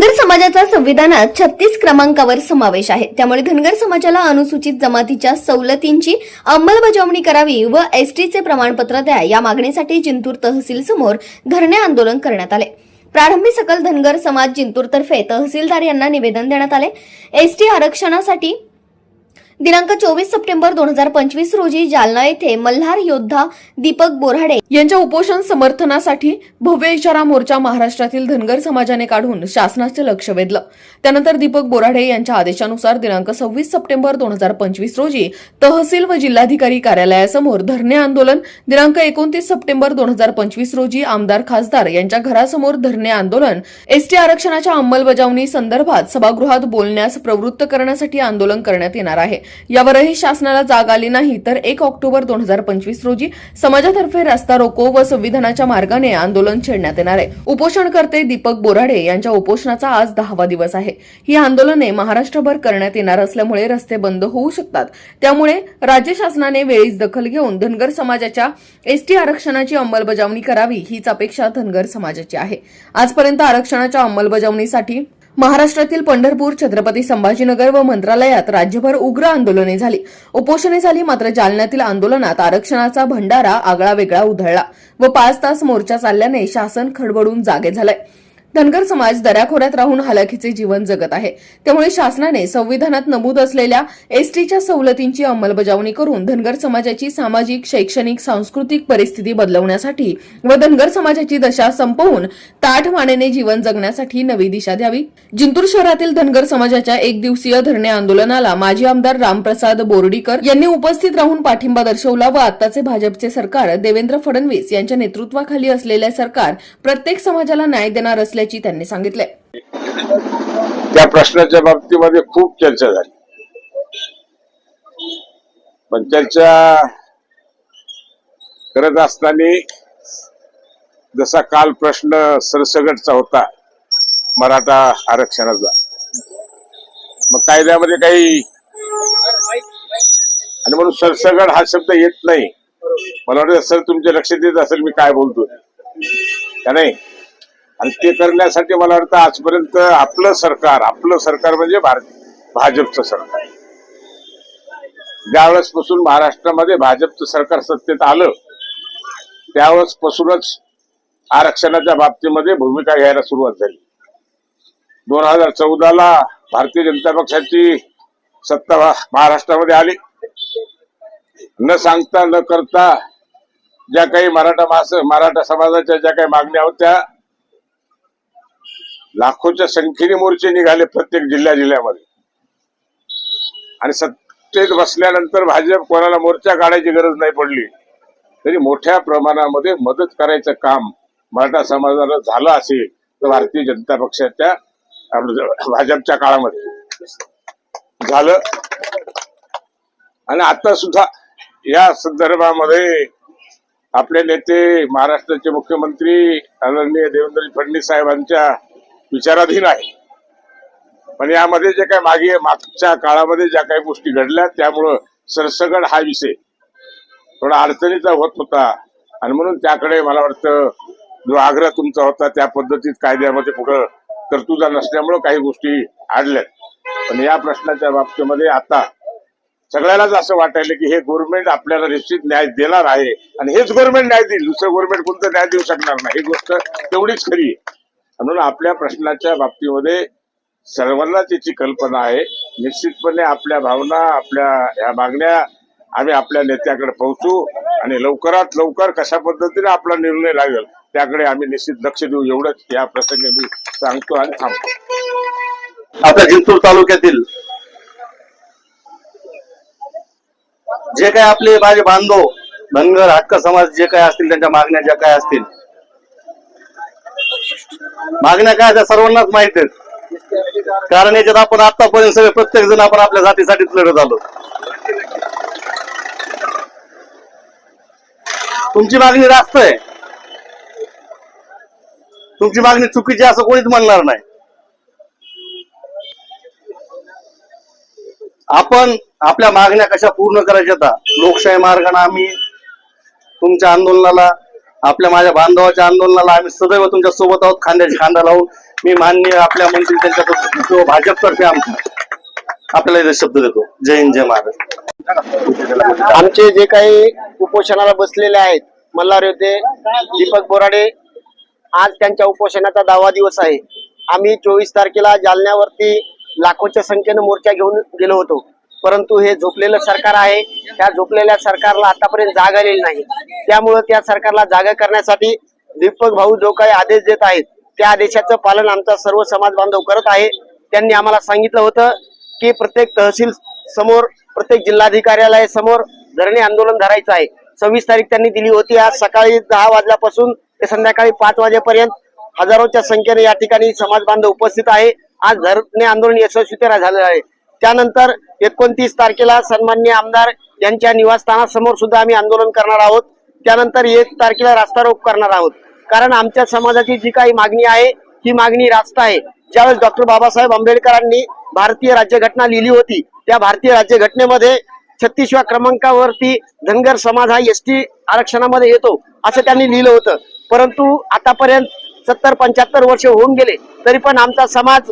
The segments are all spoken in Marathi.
धनगर समाजाचा संविधानात छत्तीस क्रमांकावर समावेश आहे. त्यामुळे धनगर समाजाला अनुसूचित जमातीच्या सवलतींची अंमलबजावणी करावी व एसटीचे प्रमाणपत्र द्या या मागणीसाठी जिंतूर तहसील समोर धरणे आंदोलन करण्यात आले. प्रारंभी सकल धनगर समाज जिंतूरतर्फे तहसीलदार यांना निवेदन देण्यात आले. एसटी आरक्षणासाठी दिनांक चोवीस सप्टेंबर दोन हजार पंचवीस रोजी जालना येथे मल्हार योद्धा दीपक बोराडे यांच्या उपोषण समर्थनासाठी भव्य इशारा मोर्चा महाराष्ट्रातील धनगर समाजाने काढून शासनाचे लक्ष वेधलं. त्यानंतर दीपक बोराडे यांच्या आदेशानुसार दिनांक सव्वीस सप्टेंबर दोन हजार पंचवीस रोजी तहसील व जिल्हाधिकारी कार्यालयासमोर धरणे आंदोलन दिनांक एकोणतीस सप्टेंबर दोन हजार पंचवीस रोजी आमदार खासदार यांच्या घरासमोर धरणे आंदोलन एसटी आरक्षणाच्या अंमलबजावणी संदर्भात सभागृहात बोलण्यास प्रवृत्त करण्यासाठी आंदोलन करण्यात येणार आहे. यावरही शासनाला जाग आली नाही. तर एक ऑक्टोबर दोन हजार पंचवीस रोजी समाजातर्फे रस्ता रोको व संविधानाच्या मार्गाने आंदोलन छेडण्यात येणार आहे. उपोषणकर्ते दीपक बोराडे यांच्या उपोषणाचा आज दहावा दिवस आहे. ही आंदोलने महाराष्ट्रभर करण्यात येणार असल्यामुळे रस्ते बंद होऊ शकतात. त्यामुळे राज्य शासनाने वेळीच दखल घेऊन धनगर समाजाच्या एसटी आरक्षणाची अंमलबजावणी करावी हीच अपेक्षा धनगर समाजाची आहे. आजपर्यंत आरक्षणाच्या अंमलबजावणीसाठी महाराष्ट्रातील पंढरपूर छत्रपती संभाजीनगर व मंत्रालयात राज्यभर उग्र आंदोलने झाली. उपोषणे झाली मात्र जालन्यातील आंदोलनात आरक्षणाचा भंडारा आगळा वेगळा उधळला व पाच तास मोर्चा चालल्याने शासन खडबडून जागे झालंय. धनगर समाज दऱ्याखोऱ्यात राहून हालाखीचे जीवन जगत आहे. त्यामुळे शासनाने संविधानात नमूद असलेल्या एसटीच्या सवलतींची अंमलबजावणी करून धनगर समाजाची सामाजिक शैक्षणिक सांस्कृतिक परिस्थिती बदलवण्यासाठी व धनगर समाजाची दशा संपवून ताठ मानेने जीवन जगण्यासाठी नवी दिशा द्यावी. जिंतूर शहरातील धनगर समाजाच्या एक दिवसीय धरणे आंदोलनाला माजी आमदार रामप्रसाद बोर्डीकर यांनी उपस्थित राहून पाठिंबा दर्शवला व आताचे भाजपचे सरकार देवेंद्र फडणवीस यांच्या नेतृत्वाखाली असलेले सरकार प्रत्येक समाजाला न्याय देणार असले असल्याची त्यांनी सांगितले त्या प्रश्नाच्या बाबतीमध्ये खूप चर्चा झाली. पण चर्चा करत असताना जसा काल प्रश्न सरसगटचा होता मराठा आरक्षणाचा मग कायद्यामध्ये काही आणि म्हणून सरसगट हा शब्द येत नाही. मला वाटतं सर तुमच्या लक्षात येत असेल मी काय बोलतो का नाही? आणि ते करण्यासाठी मला वाटतं आजपर्यंत आपलं सरकार आपलं सरकार म्हणजे भारत भाजपचं सरकार. ज्यावेळेसपासून महाराष्ट्रामध्ये भाजपचं सरकार सत्तेत आलं त्यावेळेसपासूनच आरक्षणाच्या बाबतीमध्ये भूमिका घ्यायला सुरुवात झाली. दोन हजार चौदाला भारतीय जनता पक्षाची सत्ता महाराष्ट्रामध्ये आली. न सांगता न करता ज्या काही मराठा मास मराठा समाजाच्या ज्या काही मागण्या होत्या लाखोच्या संख्येने मोर्चे निघाले प्रत्येक जिल्ह्या जिल्ह्यामध्ये. आणि सत्तेत बसल्यानंतर भाजप कोणाला मोर्चा काढायची गरज नाही पडली तरी मोठ्या प्रमाणामध्ये मदत करायचं काम मराठा समाजाला झालं असेल तर भारतीय जनता पक्षाच्या भाजपच्या काळामध्ये झालं. आणि आता सुद्धा या संदर्भामध्ये आपले नेते महाराष्ट्राचे मुख्यमंत्री आदरणीय देवेंद्र फडणवीस साहेबांच्या विचाराधीन आहे. पण यामध्ये जे काही मागे मागच्या काळामध्ये ज्या काही गोष्टी घडल्या त्यामुळं सरसगड हा विषय थोडा अडचणीचा होत होता. आणि म्हणून त्याकडे मला वाटतं जो आग्रह तुमचा होता त्या पद्धतीत कायद्यामध्ये पुढं तरतुदा नसल्यामुळं काही गोष्टी आडल्यात. पण या प्रश्नाच्या बाबतीमध्ये आता सगळ्यालाच असं वाटायलं की हे गव्हर्नमेंट आपल्याला निश्चित न्याय देणार आहे. आणि हेच गव्हर्नमेंट न्याय देईल. दुसरं गव्हर्नमेंट कोणतं न्याय देऊ शकणार नाही. ही गोष्ट तेवढीच खरी आहे. म्हणून आपल्या प्रश्नाच्या बाबतीमध्ये सर्वांना त्याची कल्पना आहे. निश्चितपणे आपल्या भावना आपल्या ह्या मागण्या आम्ही आपल्या नेत्याकडे पोहोचू आणि लवकरात लवकर कशा पद्धतीने आपला निर्णय लागेल त्याकडे आम्ही निश्चित लक्ष देऊ. एवढंच या प्रसंगी मी सांगतो आणि थांबतो. आता जिंतूर तालुक्यातील जे काय आपले माझे बांधव धनगर हक्क समाज जे काय असतील त्यांच्या मागण्या ज्या काय असतील मागण्या काय त्या सर्वांनाच माहीत आहेत. कारण याच्यात आपण आतापर्यंत सगळे प्रत्येक जण आपण आपल्या जातीसाठीच लढत आलो. तुमची मागणी रास्त आहे. तुमची मागणी चुकीची असं कोणीच म्हणणार नाही. आपण आपल्या मागण्या कशा पूर्ण करायच्या आता? लोकशाही मार्गाने आम्ही तुमच्या आंदोलनाला आपल्या माझ्या बांधवाच्या आंदोलनाला आम्ही सदैव तुमच्यासोबत आहोत. खांद्याची खांदा लावून मी माननीय आपल्या मंत्री त्यांच्या भाजपतर्फे आमचा आपल्याला इथे शब्द देतो. जय हिंद जय महाराज आमचे जे काही उपोषणाला बसलेले आहेत मल्हार योद्धे दीपक बोराडे आज त्यांच्या उपोषणाचा दहावा दिवस आहे. आम्ही चोवीस तारखेला जालन्यावरती लाखोच्या संख्येनं मोर्चा घेऊन गेलो होतो. परंतु हे झोपलेलं सरकार आहे. त्या झोपलेल्या सरकारला आतापर्यंत जाग आलेली नाही. त्यामुळं त्या सरकारला जागा करण्यासाठी दीपक भाऊ जो काही आदेश देत आहेत त्या आदेशाचं पालन आमचा सर्व समाज बांधव करत आहे. त्यांनी आम्हाला सांगितलं होतं की प्रत्येक तहसील समोर प्रत्येक जिल्हाधिकार्यालय समोर धरणे आंदोलन धरायचं आहे. सव्वीस तारीख त्यांनी दिली होती. आज सकाळी दहा वाजल्यापासून ते संध्याकाळी पाच वाजेपर्यंत हजारोच्या संख्येने या ठिकाणी समाज बांधव उपस्थित आहे. आज धरणे आंदोलन यशस्वीरित्या झालेलं आहे. त्यानंतर एकोणतीस तारखेला सन्मान्य आमदार यांच्या निवासस्थानासमोर सुद्धा आम्ही आंदोलन करणार आहोत. त्यानंतर एक तारखेला रास्ता रोक करणार आहोत. कारण आमच्या समाजाची जी काही मागणी आहे ही मागणी रास्त आहे. ज्यावेळेस डॉक्टर बाबासाहेब आंबेडकरांनी भारतीय राज्यघटना लिहिली होती त्या भारतीय राज्यघटनेमध्ये छत्तीसव्या क्रमांकावरती धनगर समाज हा एस टी आरक्षणामध्ये येतो असं त्यांनी लिहिलं होतं. परंतु आतापर्यंत सत्तर पंच्याहत्तर वर्ष होऊन गेले तरी पण आमचा समाज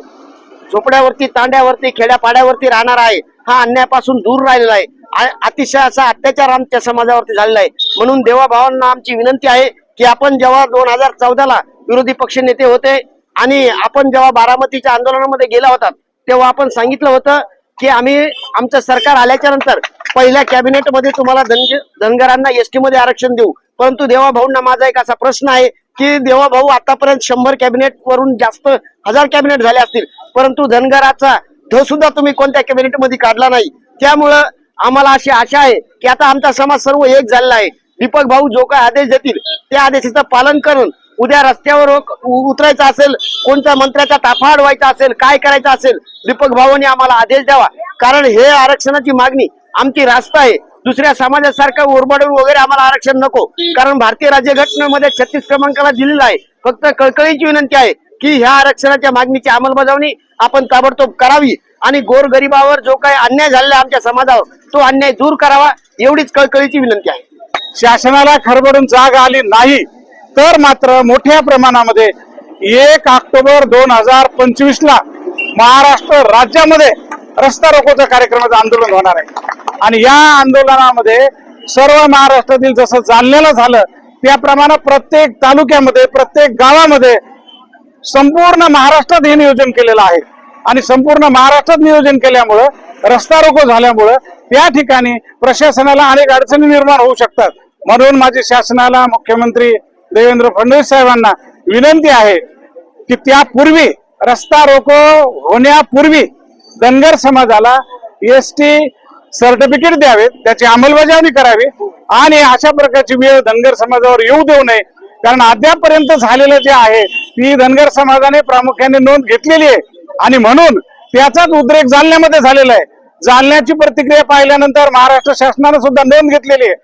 झोपड्यावरती तांड्यावरती खेड्यापाड्यावरती राहणार आहे. हा अन्यायापासून दूर राहिलेला आहे. अतिशय असा अत्याचार आमच्या समाजावरती झालेला आहे. म्हणून देवाभावांना आमची विनंती आहे की आपण जेव्हा दोन हजार चौदाला विरोधी पक्ष नेते होते आणि आपण जेव्हा बारामतीच्या आंदोलनामध्ये गेला होता तेव्हा आपण सांगितलं होतं की आम्ही आमचं सरकार आल्याच्यानंतर पहिल्या कॅबिनेटमध्ये तुम्हाला धनग- धनगरांना एसटी मध्ये आरक्षण देऊ. परंतु देवाभाऊंना माझा एक असा प्रश्न आहे की देवा भाऊ आतापर्यंत शंभर कॅबिनेट वरून जास्त हजार कॅबिनेट झाले असतील. परंतु धनगराचा ध सुद्धा तुम्ही कोणत्या कॅबिनेटमध्ये काढला नाही. त्यामुळं आम्हाला अशी आशा आहे की आता आमचा समाज सर्व एक झालेला आहे. दीपक भाऊ जो काय आदेश देतील त्या आदेशाचं पालन करून उद्या रस्त्यावर उ- उतरायचं असेल कोणत्या मंत्र्याचा ताफा अडवायचा असेल काय करायचं असेल दीपक भाऊंनी आम्हाला आदेश द्यावा. कारण हे आरक्षणाची मागणी आमची रास्त आहे. दुसऱ्या समाजासारखं उरबडून वगैरे आम्हाला आरक्षण नको. कारण भारतीय राज्यघटनेमध्ये छत्तीस क्रमांकाला दिलेलं आहे. फक्त कळकळीची विनंती आहे की ह्या आरक्षणाच्या मागणीची अंमलबजावणी आपण ताबडतोब करावी. आणि गोरगरिबावर जो काही अन्याय झालेला आमच्या समाजावर तो अन्याय दूर करावा एवढीच कळकळीची विनंती आहे. शासनाला खरबडून जाग आली नाही तर मात्र मोठ्या प्रमाणामध्ये एक ऑक्टोबर दोन हजार पंचवीस ला महाराष्ट्र राज्यामध्ये रस्ता रोकोचा कार्यक्रमाचं आंदोलन होणार आहे. आणि या आंदोलनामध्ये सर्व महाराष्ट्रातील जसं चाललेलं झालं त्याप्रमाणे प्रत्येक तालुक्यामध्ये प्रत्येक गावामध्ये संपूर्ण महाराष्ट्रात हे नियोजन केलेलं आहे. आणि संपूर्ण महाराष्ट्रात नियोजन केल्यामुळं रस्ता रोको झाल्यामुळं त्या ठिकाणी प्रशासनाला अनेक अडचणी निर्माण होऊ शकतात. म्हणून माझी शासनाला मुख्यमंत्री देवेंद्र फडणवीस साहेबांना विनंती आहे की त्यापूर्वी रस्ता रोको होण्यापूर्वी धनगर समाजाला एस टी सर्टिफिकेट द्यावेत त्याची अंमलबजावणी करावी आणि अशा प्रकारची वेळ धनगर समाजावर येऊ देऊ नये. कारण अद्यापर्यंत झालेलं जे आहे ती धनगर समाजाने प्रामुख्याने नोंद घेतलेली आहे. आणि म्हणून त्याचाच उद्रेक जालन्यामध्ये झालेला आहे. जालन्याची प्रतिक्रिया पाहिल्यानंतर महाराष्ट्र शासनानं सुद्धा नोंद घेतलेली आहे.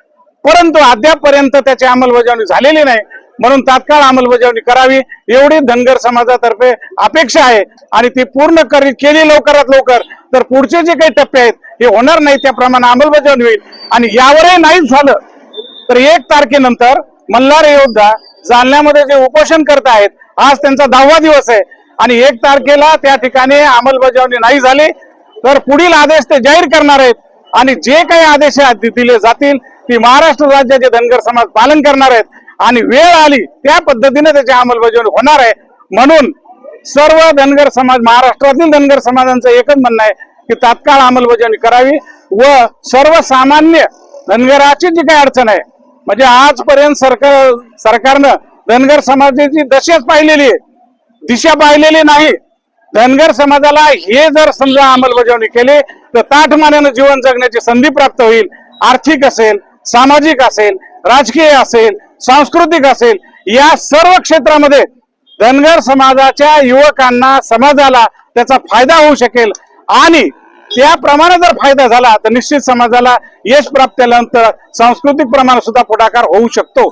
परंतु अद्यापपर्यंत त्याची अंमलबजावणी झालेली नाही. म्हणून तात्काळ अंमलबजावणी करावी. एवढी धनगर समाजातर्फे अपेक्षा आहे. आणि ती पूर्ण करी केली लवकरात लवकर. तर पुढचे जे काही टप्पे आहेत हे होणार नाही त्याप्रमाणे अंमलबजावणी होईल. आणि यावरही नाही झालं तर एक तारखेनंतर मल्हार योद्धा जालन्यामध्ये जे उपोषण करत आहेत आज त्यांचा दहावा दिवस आहे. आणि एक तारखेला त्या ठिकाणी अंमलबजावणी नाही झाली तर पुढील आदेश ते जाहीर करणार आहेत. आणि जे काही आदेश दिले जातील ती महाराष्ट्र राज्याचे धनगर समाज पालन करणार आहेत. आणि वेळ आली त्या पद्धतीने त्याची अंमलबजावणी होणार आहे. म्हणून सर्व धनगर समाज महाराष्ट्रातील धनगर समाजांचं एकच म्हणणं आहे की तात्काळ अंमलबजावणी करावी व सर्वसामान्य धनगराची जी काही अडचण आहे म्हणजे आजपर्यंत सरकार सरकारनं धनगर समाजाची दशाच पाहिलेली आहे. दिशा पाहिलेली नाही. धनगर समाजाला हे जर समजा अंमलबजावणी केली तर ताठमान्यानं जीवन जगण्याची संधी प्राप्त होईल. आर्थिक असेल सामाजिक असेल राजकीय असेल सांस्कृतिक असेल या सर्व क्षेत्रामध्ये धनगर समाजाच्या युवकांना समाजाला त्याचा फायदा होऊ शकेल. आणि त्याप्रमाणे जर फायदा झाला तर निश्चित समाजाला यश प्राप्त केल्यानंतर सांस्कृतिक प्रमाण सुद्धा पुढाकार होऊ शकतो.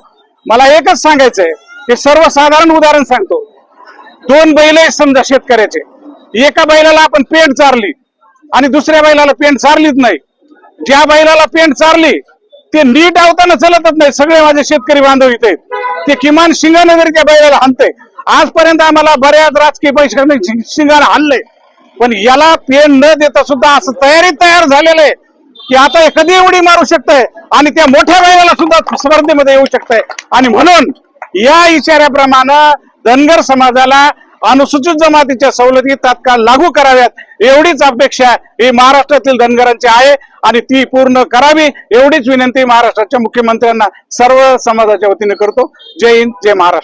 मला एकच सांगायचंय की सर्वसाधारण उदाहरण सांगतो. दोन बैल आहेत समजा शेतकऱ्याचे. एका बैलाला आपण पेंट चारली आणि दुसऱ्या बैलाला पेंट चारलीच नाही. ज्या बैलाला पेंट चारली ते नीट आवताना चलतच नाही. सगळे माझे शेतकरी बांधव इथे आहेत. ते किमान शिंगाने जरी त्या बैलाला हाणतंय. आजपर्यंत आम्हाला बऱ्याच राजकीय पैशाने शिंगाने हाणलंय. पण याला पेन न देता सुद्धा असं तयारी तयार झालेलं आहे की आता हे कधी उडी मारू शकतंय आणि त्या मोठ्या वेळेला सुद्धा स्पर्धेमध्ये येऊ शकतंय. आणि म्हणून या इशाऱ्याप्रमाणे धनगर समाजाला अनुसूचित जमातीच्या सवलती तात्काळ लागू कराव्यात. एवढीच अपेक्षा ही महाराष्ट्रातील धनगरांची आहे आणि ती पूर्ण करावी एवढीच विनंती महाराष्ट्राच्या मुख्यमंत्र्यांना सर्व समाजाच्या वतीने करतो. जय हिंद जय महाराष्ट्र.